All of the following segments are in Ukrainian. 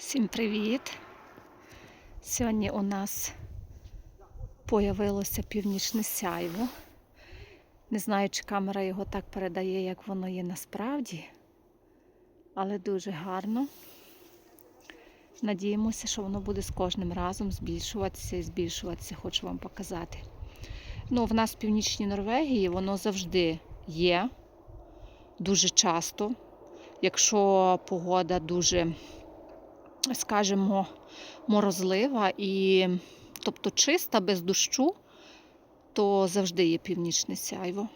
Всім привіт! Сьогодні у нас появилося північне сяйво. Не знаю, чи камера його так передає, як воно є насправді, але дуже гарно. Надіємося, що воно буде з кожним разом збільшуватися і збільшуватися, хочу вам показати. Ну, в нас в північній Норвегії воно завжди є, дуже часто. Якщо погода дуже скажімо, морозлива і, тобто чиста, без дощу, то завжди є північне сяйво.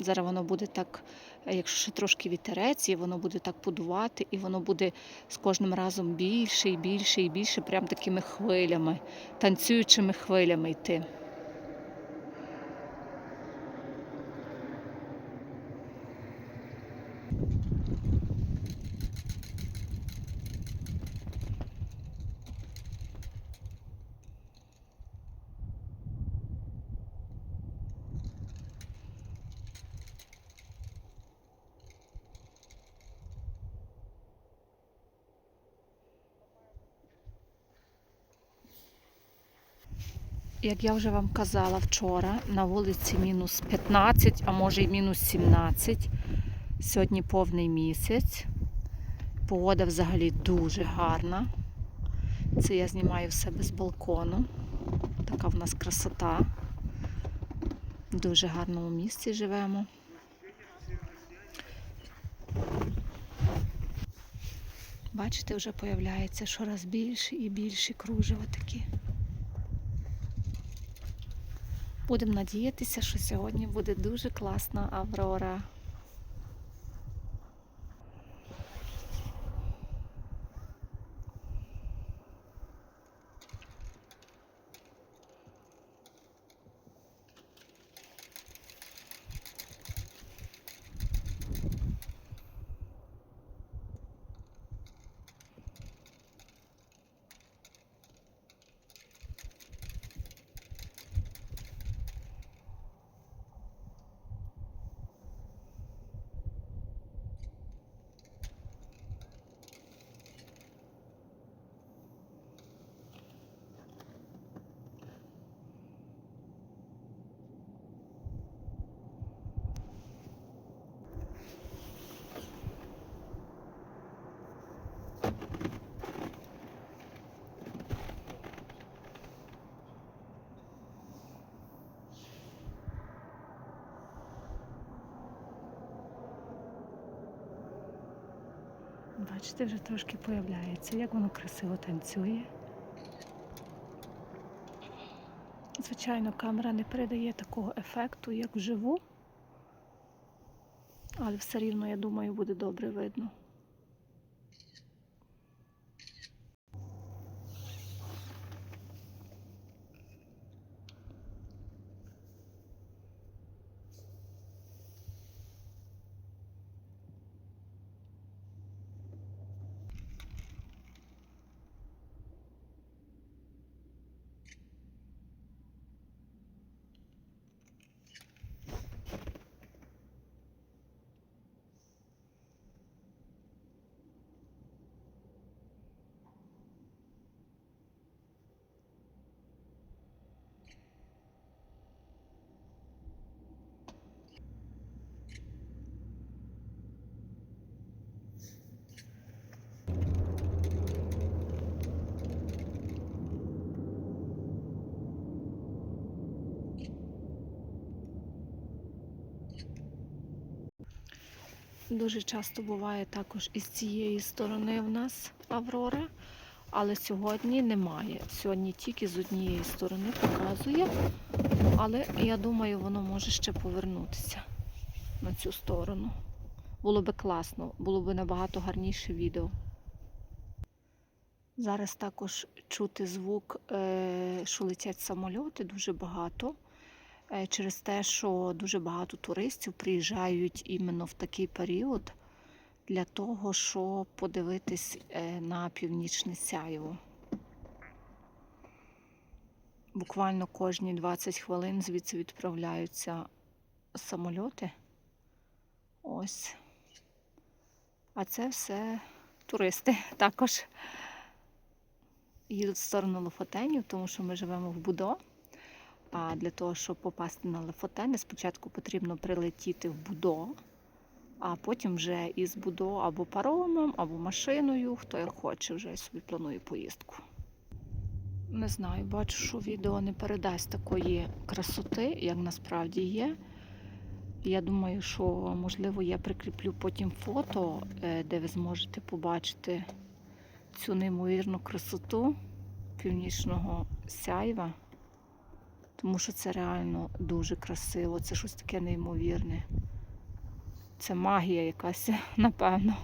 Зараз воно буде так, якщо ще трошки вітерець, і воно буде так подувати, і воно буде з кожним разом більше і більше і більше, прям такими хвилями, танцюючими хвилями йти. Як я вже вам казала вчора, на вулиці мінус 15, а може й мінус 17. Сьогодні повний місяць. Погода взагалі дуже гарна. Це я знімаю в себе з балкону. Така в нас красота. В дуже гарному місці живемо. Бачите, вже появляється щораз більше і більше кружева такі. Будемо надіятися, що сьогодні буде дуже класна аврора. Бачите, вже трошки появляється, як воно красиво танцює. Звичайно, камера не передає такого ефекту, як вживу, але все рівно, я думаю, буде добре видно. Дуже часто буває також із цієї сторони в нас Аврора, але сьогодні немає. Сьогодні тільки з однієї сторони показує, але я думаю, воно може ще повернутися на цю сторону. Було би класно, було б набагато гарніше відео. Зараз також чути звук, е, що летять самольоти дуже багато. Е, через те, що дуже багато туристів приїжджають іменно в такий період для того, щоб подивитись е, на північне сяйво. Буквально кожні 20 хвилин звідси відправляються самольоти. Ось. А це все туристи також їдуть в сторону Лофотенів, тому що ми живемо в Будо. А для того, щоб попасти на Лофотени, спочатку потрібно прилетіти в Будо, а потім вже із Будо або паромом, або машиною, хто як хоче, вже собі планує поїздку. Не знаю, бачу, що відео не передасть такої красоти, як насправді є. Я думаю, що можливо я прикріплю потім фото, е, де ви зможете побачити цю неймовірну красоту північного сяйва. Тому що це реально дуже красиво, це щось таке неймовірне. Це магія якась, напевно.